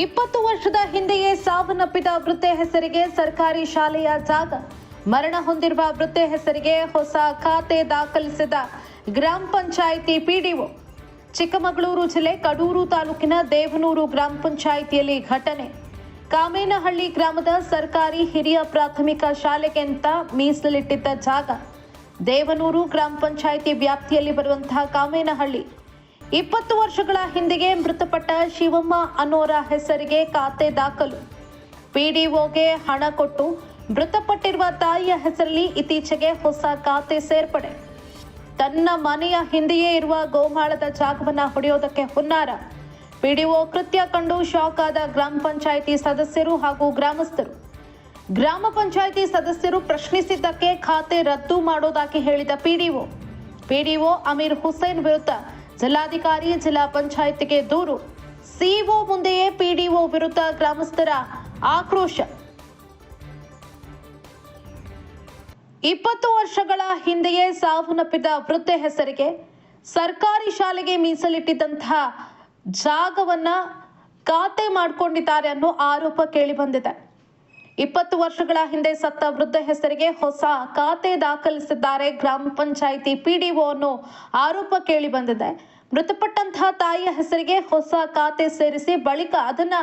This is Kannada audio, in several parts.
ಇಪ್ಪತ್ತು ವರ್ಷದ ಹಿಂದೆಯೇ ಸಾವನ್ನಪ್ಪಿದ ವೃತ್ತೆ ಹೆಸರಿಗೆ ಸರ್ಕಾರಿ ಶಾಲೆಯ ಜಾಗ, ಮರಣ ಹೊಂದಿರುವ ವೃತ್ತೆ ಹೆಸರಿಗೆ ಹೊಸ ಖಾತೆ ದಾಖಲಿಸಿದ ಗ್ರಾಮ ಪಂಚಾಯಿತಿ ಪಿಡಿಒ. ಚಿಕ್ಕಮಗಳೂರು ಜಿಲ್ಲೆ ಕಡೂರು ತಾಲೂಕಿನ ದೇವನೂರು ಗ್ರಾಮ ಪಂಚಾಯಿತಿಯಲ್ಲಿ ಘಟನೆ. ಕಾಮೇನಹಳ್ಳಿ ಗ್ರಾಮದ ಸರ್ಕಾರಿ ಹಿರಿಯ ಪ್ರಾಥಮಿಕ ಶಾಲೆಗೆ ಅಂತ ಮೀಸಲಿಟ್ಟಿದ್ದ ಜಾಗ. ದೇವನೂರು ಗ್ರಾಮ ಪಂಚಾಯಿತಿ ವ್ಯಾಪ್ತಿಯಲ್ಲಿ ಬರುವಂತಹ ಕಾಮೇನಹಳ್ಳಿ ಇಪ್ಪತ್ತು ವರ್ಷಗಳ ಹಿಂದೆಗೆ ಮೃತಪಟ್ಟ ಶಿವಮ್ಮ ಅನ್ನೋರ ಹೆಸರಿಗೆ ಖಾತೆ ದಾಖಲು. ಪಿಡಿಒಗೆ ಹಣ ಕೊಟ್ಟು ಮೃತಪಟ್ಟಿರುವ ತಾಯಿಯ ಹೆಸರಲ್ಲಿ ಇತ್ತೀಚೆಗೆ ಹೊಸ ಖಾತೆ ಸೇರ್ಪಡೆ. ತನ್ನ ಮನೆಯ ಹಿಂದೆಯೇ ಇರುವ ಗೋಮಾಳದ ಜಾಗವನ್ನ ಹೊಡೆಯೋದಕ್ಕೆ ಹುನ್ನಾರ. ಪಿಡಿಒ ಕೃತ್ಯ ಕಂಡು ಶಾಕ್ ಆದ ಗ್ರಾಮ ಪಂಚಾಯಿತಿ ಸದಸ್ಯರು ಹಾಗೂ ಗ್ರಾಮಸ್ಥರು. ಗ್ರಾಮ ಪಂಚಾಯಿತಿ ಸದಸ್ಯರು ಪ್ರಶ್ನಿಸಿದ್ದಕ್ಕೆ ಖಾತೆ ರದ್ದು ಮಾಡೋದಾಗಿ ಹೇಳಿದ ಪಿಡಿಒ. ಪಿಡಿಒ ಅಮೀರ್ ಹುಸೇನ್ ವಿರುದ್ಧ ಜಿಲ್ಲಾಧಿಕಾರಿ ಜಿಲ್ಲಾ ಪಂಚಾಯತ್ಗೆ ದೂರು. ಸಿಇಒ ಮುಂದೆಯೇ ಪಿಡಿಒ ವಿರುದ್ಧ ಗ್ರಾಮಸ್ಥರ ಆಕ್ರೋಶ. ಇಪ್ಪತ್ತು ವರ್ಷಗಳ ಹಿಂದೆಯೇ ಸಾವನ್ನಪ್ಪಿದ ವೃದ್ಧೆ ಹೆಸರಿಗೆ ಸರ್ಕಾರಿ ಶಾಲೆಗೆ ಮೀಸಲಿಟ್ಟಿದ್ದಂತಹ ಜಾಗವನ್ನ ಖಾತೆ ಮಾಡಿಕೊಂಡಿದ್ದಾರೆ ಅನ್ನೋ ಆರೋಪ ಕೇಳಿ ಬಂದಿದೆ. ಇಪ್ಪತ್ತು ವರ್ಷಗಳ ಹಿಂದೆ ಸತ್ತ ವೃದ್ಧ ಹೆಸರಿಗೆ ಹೊಸ ಖಾತೆ ದಾಖಲಿಸಿದ್ದಾರೆ. ಗ್ರಾಮ ಪಂಚಾಯಿತಿ ಪಿಡಿಒ ಅನ್ನೋ ಆರೋಪ ಕೇಳಿ ಬಂದಿದೆ. ಮೃತಪಟ್ಟಂತಹ ತಾಯಿಯ ಹೆಸರಿಗೆ ಹೊಸ ಖಾತೆ ಸೇರಿಸಿ ಬಳಿಕ ಅದನ್ನ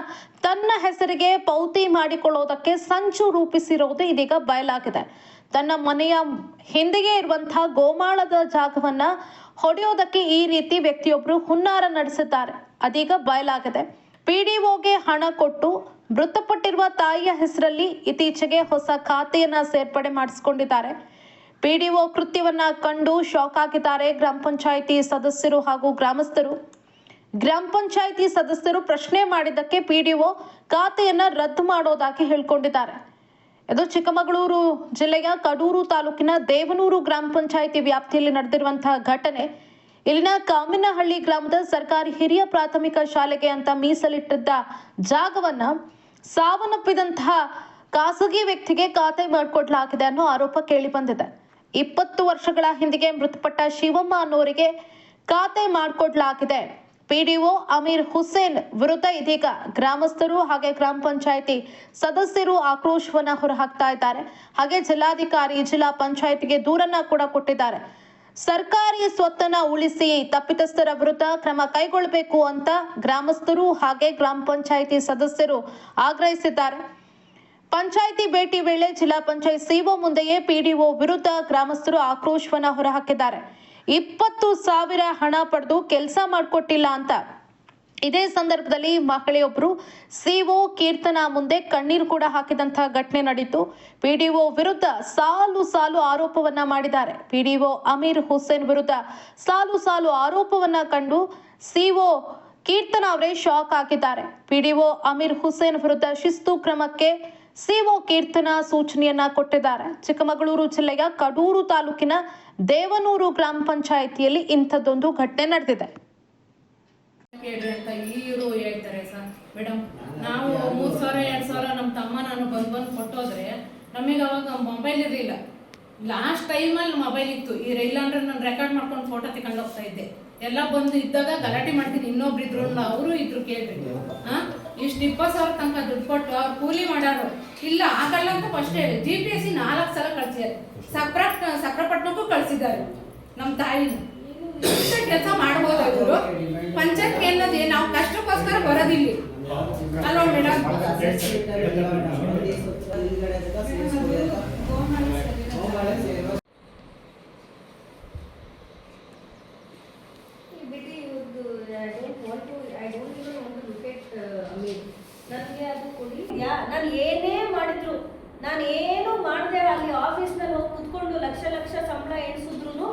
ತನ್ನ ಹೆಸರಿಗೆ ಪೌತಿ ಮಾಡಿಕೊಳ್ಳೋದಕ್ಕೆ ಸಂಚು ರೂಪಿಸಿರೋದು ಇದೀಗ ಬಯಲಾಗಿದೆ. ತನ್ನ ಮನೆಯ ಹಿಂದೆಯೇ ಇರುವಂತಹ ಗೋಮಾಳದ ಜಾಗವನ್ನ ಹೊಡೆಯೋದಕ್ಕೆ ಈ ರೀತಿ ವ್ಯಕ್ತಿಯೊಬ್ಬರು ಹುನ್ನಾರ ನಡೆಸಿದ್ದಾರೆ. ಅದೀಗ ಬಯಲಾಗಿದೆ. ಪಿಡಿಒಗೆ ಹಣ ಕೊಟ್ಟು ಮೃತಪಟ್ಟಿರುವ ತಾಯಿಯ ಹೆಸರಲ್ಲಿ ಇತ್ತೀಚೆಗೆ ಹೊಸ ಖಾತೆಯನ್ನ ಸೇರ್ಪಡೆ ಮಾಡಿಸಿಕೊಂಡಿದ್ದಾರೆ. ಪಿಡಿಒ ಕೃತ್ಯವನ್ನ ಕಂಡು ಶಾಕ್ ಆಗಿದ್ದಾರೆ ಗ್ರಾಮ ಪಂಚಾಯಿತಿ ಸದಸ್ಯರು ಹಾಗೂ ಗ್ರಾಮಸ್ಥರು. ಗ್ರಾಮ ಪಂಚಾಯಿತಿ ಸದಸ್ಯರು ಪ್ರಶ್ನೆ ಮಾಡಿದ್ದಕ್ಕೆ ಪಿಡಿಒ ಖಾತೆಯನ್ನ ರದ್ದು ಮಾಡೋದಾಗಿ ಹೇಳ್ಕೊಂಡಿದ್ದಾರೆ. ಇದು ಚಿಕ್ಕಮಗಳೂರು ಜಿಲ್ಲೆಯ ಕಡೂರು ತಾಲೂಕಿನ ದೇವನೂರು ಗ್ರಾಮ ಪಂಚಾಯಿತಿ ವ್ಯಾಪ್ತಿಯಲ್ಲಿ ನಡೆದಿರುವಂತಹ ಘಟನೆ. ಇಲ್ಲಿನ ಕಾಮಿನಹಳ್ಳಿ ಗ್ರಾಮದ ಸರ್ಕಾರಿ ಹಿರಿಯ ಪ್ರಾಥಮಿಕ ಶಾಲೆಗೆ ಅಂತ ಮೀಸಲಿಟ್ಟಿದ್ದ ಜಾಗವನ್ನ ಸಾವನ್ನಪ್ಪಿದಂತಹ ಖಾಸಗಿ ವ್ಯಕ್ತಿಗೆ ಖಾತೆ ಮಾಡಿಕೊಡ್ಲಾಗಿದೆ ಅನ್ನೋ ಆರೋಪ ಕೇಳಿ ಬಂದಿದೆ. ಇಪ್ಪತ್ತು ವರ್ಷಗಳ ಹಿಂದಿಗೆ ಮೃತಪಟ್ಟ ಶಿವಮ್ಮ ಅನ್ನೋರಿಗೆ ಖಾತೆ ಮಾಡಿಕೊಡ್ಲಾಗಿದೆ. ಪಿಡಿಒ ಅಮೀರ್ ಹುಸೇನ್ ವಿರುದ್ಧ ಇದೀಗ ಗ್ರಾಮಸ್ಥರು ಹಾಗೆ ಗ್ರಾಮ ಪಂಚಾಯಿತಿ ಸದಸ್ಯರು ಆಕ್ರೋಶವನ್ನ ಹೊರಹಾಕ್ತಾ ಇದ್ದಾರೆ. ಹಾಗೆ ಜಿಲ್ಲಾಧಿಕಾರಿ, ಜಿಲ್ಲಾ ಪಂಚಾಯಿತಿಗೆ ದೂರನ್ನ ಕೂಡ ಕೊಟ್ಟಿದ್ದಾರೆ. ಸರ್ಕಾರಿ ಸ್ವತ್ತನ್ನ ಉಳಿಸಿ ತಪ್ಪಿತಸ್ಥರ ವಿರುದ್ಧ ಕ್ರಮ ಕೈಗೊಳ್ಳಬೇಕು ಅಂತ ಗ್ರಾಮಸ್ಥರು ಹಾಗೆ ಗ್ರಾಮ ಪಂಚಾಯಿತಿ ಸದಸ್ಯರು ಆಗ್ರಹಿಸಿದ್ದಾರೆ. ಪಂಚಾಯಿತಿ ಭೇಟಿ ವೇಳೆ ಜಿಲ್ಲಾ ಪಂಚಾಯತ್ ಸಿಒ ಮುಂದೆಯೇ ಪಿಡಿಒ ವಿರುದ್ಧ ಗ್ರಾಮಸ್ಥರು ಆಕ್ರೋಶವನ್ನ ಹೊರಹಾಕಿದ್ದಾರೆ. ಇಪ್ಪತ್ತು ಸಾವಿರ ಹಣ ಪಡೆದು ಕೆಲಸ ಮಾಡಿಕೊಟ್ಟಿಲ್ಲ ಅಂತ ಇದೇ ಸಂದರ್ಭದಲ್ಲಿ ಮಕ್ಕಳೆಯೊಬ್ಬರು ಸಿಒ ಕೀರ್ತನ ಮುಂದೆ ಕಣ್ಣೀರು ಕೂಡ ಹಾಕಿದಂತಹ ಘಟನೆ ನಡೆಯಿತು ಪಿಡಿಒ ವಿರುದ್ಧ ಸಾಲು ಸಾಲು ಆರೋಪವನ್ನ ಮಾಡಿದ್ದಾರೆ. ಪಿಡಿಒ ಅಮೀರ್ ಹುಸೇನ್ ವಿರುದ್ಧ ಸಾಲು ಸಾಲು ಆರೋಪವನ್ನ ಕಂಡು ಸಿಒ ಕೀರ್ತನ ಅವರೇ ಶಾಕ್ ಹಾಕಿದ್ದಾರೆ. ಪಿಡಿಒ ಅಮೀರ್ ಹುಸೇನ್ ವಿರುದ್ಧ ಶಿಸ್ತು ಕ್ರಮಕ್ಕೆ ಸಿಒ ಕೀರ್ತನ ಸೂಚನೆಯನ್ನ ಕೊಟ್ಟಿದ್ದಾರೆ. ಚಿಕ್ಕಮಗಳೂರು ಜಿಲ್ಲೆಯ ಕಡೂರು ತಾಲೂಕಿನ ದೇವನೂರು ಗ್ರಾಮ ಪಂಚಾಯಿತಿಯಲ್ಲಿ ಇಂಥದ್ದೊಂದು ಘಟನೆ ನಡೆದಿದೆ. ಕೇಳ್ರಿ ಅಂತ ಈರು ಹೇಳ್ತಾರೆ ಸರ್. ಮೇಡಮ್ ನಾವು ಮೂರು ಸಾವಿರ, ಎರಡು ಸಾವಿರ ನಮ್ಮ ತಮ್ಮ ನಾನು ಬಂದು ಬಂದು ಕೊಟ್ಟೋದ್ರೆ ನಮಗೆ ಅವಾಗ ಮೊಬೈಲ್ ಇರಲಿಲ್ಲ. ಲಾಸ್ಟ್ ಟೈಮಲ್ಲಿ ಮೊಬೈಲ್ ಇತ್ತು. ಈ ಇಲ್ಲಾಂದ್ರೆ ನಾನು ರೆಕಾರ್ಡ್ ಮಾಡ್ಕೊಂಡು ಫೋಟೋ ತಗೊಂಡು ಹೋಗ್ತಾ ಇದ್ದೆ. ಎಲ್ಲ ಬಂದು ಇದ್ದಾಗ ಗಲಾಟೆ ಮಾಡ್ತೀನಿ. ಇನ್ನೊಬ್ರು ಇದ್ರು ಅವರು ಇದ್ರು ಕೇಳ್ರಿ. ಹಾ? ಇಷ್ಟು ಇಪ್ಪತ್ತು ಸಾವಿರ ತನಕ ದುಡ್ಡು ಕೊಟ್ಟು ಅವ್ರು ಕೂಲಿ ಮಾಡಾರು. ಇಲ್ಲ, ಆಗಲ್ಲ ಅಂತ ಫಸ್ಟ್ ಹೇಳಿ. ಜಿ ಪಿ ಎಸ್ ಸಿ ನಾಲ್ಕು ಸಲ ಕಳ್ಸಿದ್ದಾರೆ ಸಪ್ರ ಸಪ್ರಪಟ್ಟಣಕ್ಕೂ ಕಳ್ಸಿದ್ದಾರೆ. ನಮ್ಮ ತಾಯಿನ. ಕೆಲಸ ಮಾಡಬಹುದು ಪಂಚಾಯತ್ ಏನದೇ ನಾವು ಕಷ್ಟಕ್ಕೋಸ್ಕರ ಬರೋದಿಲ್ಲ. ಅಲ್ವಾ ಮೇಡಮ್? ನನಗೆ ನಾನು ಏನೇ ಮಾಡಿದ್ರು, ನಾನು ಏನು ಮಾಡಿದೆ ಅಲ್ಲಿ ಆಫೀಸ್ನಲ್ಲಿ ಹೋಗಿ ಕುತ್ಕೊಂಡು ಲಕ್ಷ ಲಕ್ಷ ಸಂಬಳ ಎಣಿಸಿದ್ರು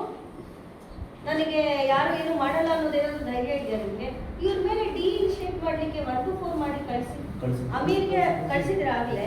ನನಗೆ ಯಾರು ಏನು ಮಾಡಲ್ಲ ಅನ್ನೋದೇನಾದ್ರು ಧೈರ್ಯ ಇದೆಯಾ ನಿಮಗೆ ಇವ್ರ ಮೇಲೆ ಡಿ ಇನಿಷಿಯೇಟ್ ಮಾಡಲಿಕ್ಕೆ ವರ್ಕ್ ಫೋನ್ ಮಾಡಿ ಕಳಿಸಿ. ಅಮೀರ್ಗೆ ಕಳಿಸಿದ್ರೆ ಆಗಲೇ.